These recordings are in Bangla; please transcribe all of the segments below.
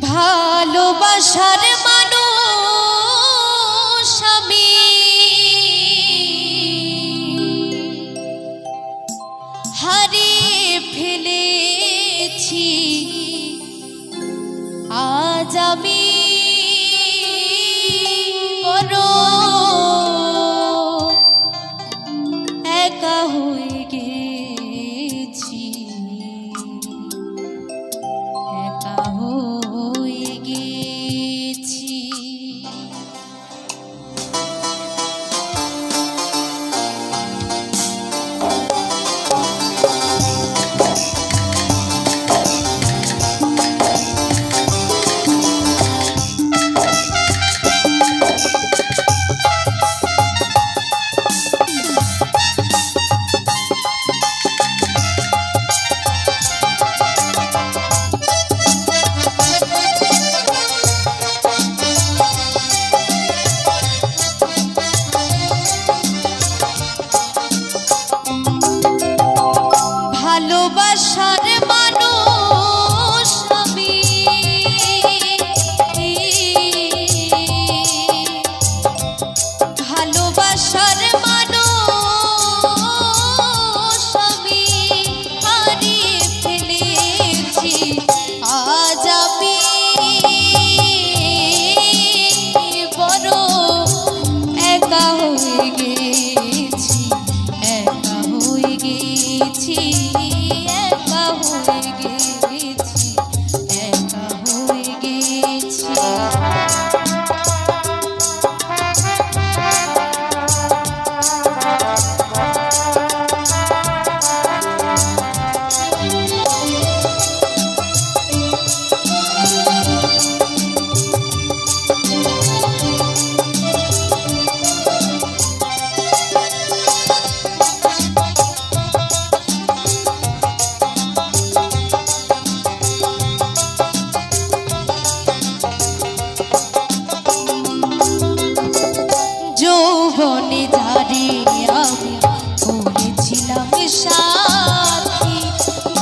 ভালোবাসার মানুষ আমি। হারি ফেলেছি। আজ আমি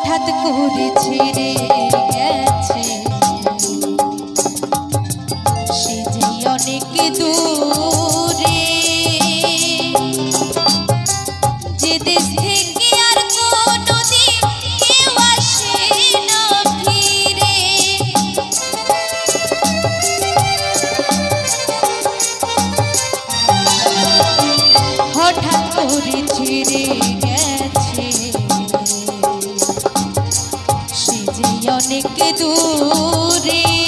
হঠাৎ করে ছেড়ে গেছে। সে যে অনেক দূরে, যে দেশ থেকে আর কেউ আসে না ফিরে। হঠাৎ করে ছেড়ে অনেক দূরে।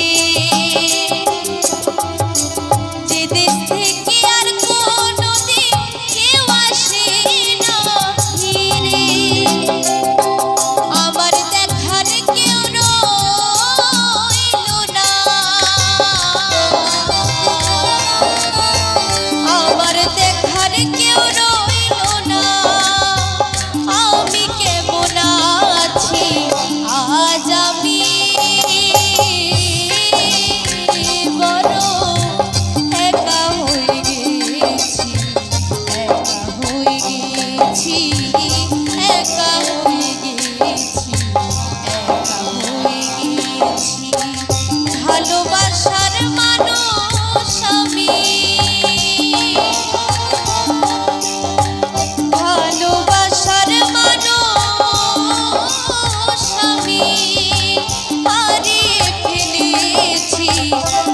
Oh,